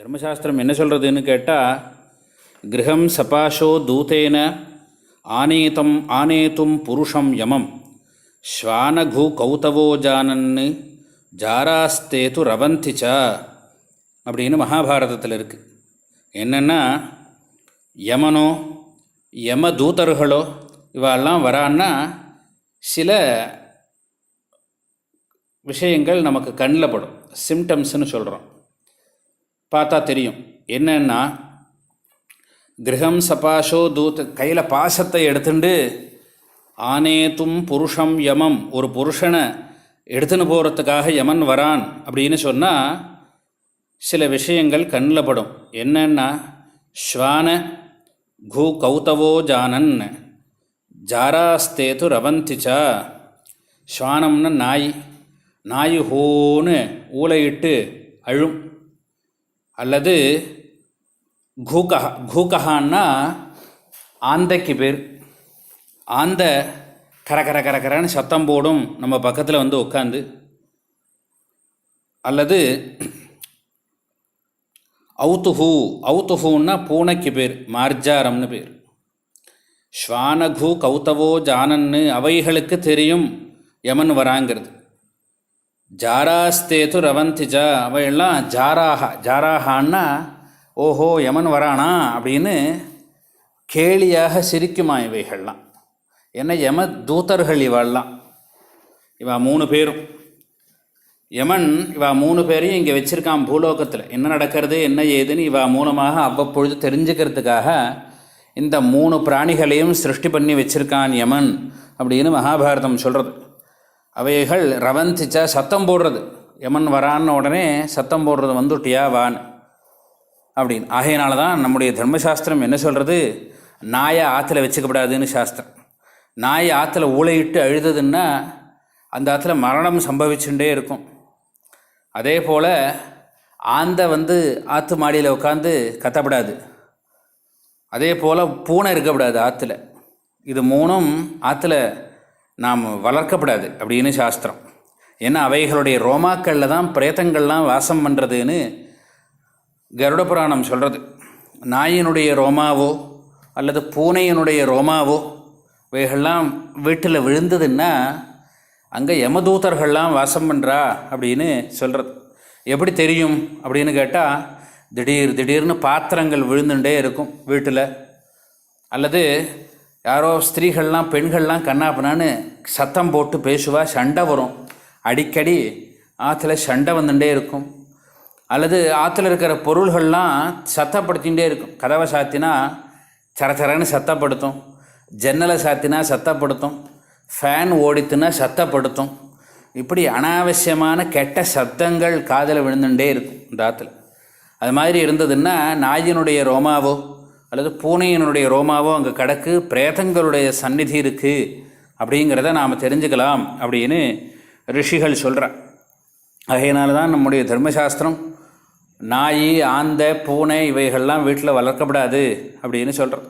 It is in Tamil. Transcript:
தர்மசாஸ்திரம் என்ன சொல்கிறதுன்னு கேட்டால் கிரகம் சபாஷோ தூதேன ஆனேதம் ஆனேத்தும் புருஷம் யமம். ஸ்வானகு கௌதவோ ஜானன்னு ஜாராஸ்தேது ரவந்திச்சா அப்படின்னு மகாபாரதத்தில் இருக்குது என்னென்னா யமனோ யம தூதர்களோ இவெல்லாம் வரான்னா சில விஷயங்கள் நமக்கு கண்ணில் படும். சிம்டம்ஸ்னு சொல்கிறோம் பார்த்தா தெரியும். என்னன்னா கிரகம் சபாஷோ தூத் கையில் பாசத்தை எடுத்துண்டு ஆனேத்தும் புருஷம் யமம் ஒரு புருஷனை எடுத்துன்னு போகிறதுக்காக யமன் வரான் அப்படின்னு சொன்னால் சில விஷயங்கள் கண்ணில் படும். என்னென்னா ஸ்வான கு கௌதவோ ஜானன் ஜாராஸ்தேது ரவந்திச்சா ஸ்வானம்னு நாய் நாய் ஹோன்னு ஊளையிட்டு அழும். அல்லது கூகஹா கூகஹான்னா ஆந்தைக்கு பேர். ஆந்த கர கர கர கரன்னு சத்தம் போடும் நம்ம பக்கத்தில் வந்து உட்காந்து அல்லது அவுத்துஹூ அவுத்துஹூன்னா பூனைக்கு பேர் மார்ஜாரம்னு பேர். ஸ்வானகு கௌதவோ ஜானன்னு அவைகளுக்கு தெரியும் யமன் வராங்கிறது. ஜாராஸ்தேது ரவந்திஜா அவையெல்லாம் ஜாராஹா ஜாராகான்னா ஓஹோ யமன் வரானா அப்படின்னு கேலியாக சிரிக்குமா இவைகள்லாம். என்ன யம தூதர்கள் இவாள்லாம். இவா மூணு பேரும். யமன் இவா மூணு பேரையும் இங்கே வச்சுருக்கான் பூலோகத்தில். என்ன நடக்கிறது என்ன ஏதுன்னு இவா மூலமாக அவ்வப்பொழுது தெரிஞ்சுக்கிறதுக்காக இந்த மூணு பிராணிகளையும் சிருஷ்டி பண்ணி வச்சுருக்கான் யமன் அப்படின்னு மகாபாரதம் சொல்கிறது அவைகள் ரவந்திச்சா சத்தம் போடுறது. யமன் வரான்னு உடனே சத்தம் போடுறது வந்துட்டியா வான். அப்படின்னு. ஆகையினால தான் நம்முடைய தர்மசாஸ்திரம் என்ன சொல்கிறது நாயை ஆற்றுல வச்சுக்கப்படாதுன்னு சாஸ்திரம். நாய் ஆற்றுல ஊழையிட்டு அழுதுதுன்னா அந்த ஆற்றுல மரணம் சம்பவிச்சுட்டே இருக்கும். அதே போல் ஆந்தை வந்து ஆற்று மாடியில் உட்காந்து கத்தப்படாது. அதே போல் பூனை இருக்கக்கூடாது ஆற்றுல இது மூணும் ஆற்றுல நாம் வளர்க்கப்படாது அப்படின்னு சாஸ்திரம். ஏன்னா அவைகளுடைய ரோமாக்களில் தான் பிரேத்தங்கள்லாம் வாசம் பண்ணுறதுன்னு கருட புராணம் சொல்கிறது நாயினுடைய ரோமாவோ அல்லது பூனையினுடைய ரோமாவோ இவைகள்லாம் வீட்டில் விழுந்ததுன்னா அங்கே யமதூதர்கள்லாம் வாசம் பண்ணுறா அப்படின்னு சொல்கிறது எப்படி தெரியும் அப்படின்னு கேட்டால் திடீர் திடீர்னு பாத்திரங்கள் விழுந்துட்டே இருக்கும் வீட்டில். அல்லது யாரோ ஸ்திரீகள்லாம் பெண்கள்லாம் கண்ணாப்பினான்னு சத்தம் போட்டு பேசுவா சண்டை வரும். அடிக்கடி ஆற்றுல சண்டை வந்துட்டே இருக்கும். அல்லது ஆற்றுல இருக்கிற பொருள்கள்லாம் சத்தப்படுத்திகிட்டே இருக்கும். கதவை சாத்தினா சரச்சரன்னு சத்தப்படுத்தும். ஜன்னலை சாத்தினா சத்தப்படுத்தும். ஃபேன் ஓடித்துனா சத்தப்படுத்தும். இப்படி அனாவசியமான கெட்ட சத்தங்கள் காதில் விழுந்துட்டே இருக்கும் இந்த ஆற்றுல அது மாதிரி இருந்ததுன்னா நாயினுடைய ரோமாவோ அல்லது பூனையினுடைய ரோமாவோ அங்கே கிடக்கு பிரேதங்களுடைய சந்நிதி இருக்குது அப்படிங்கிறத நாம் தெரிஞ்சுக்கலாம் அப்படின்னு ரிஷிகள் சொல்கிறார் ஆகையினால தான் நம்முடைய தர்மசாஸ்திரம் நாய் ஆந்தை பூனை இவைகள்லாம் வீட்டில் வளர்க்கப்படாது அப்படின்னு சொல்கிறோம்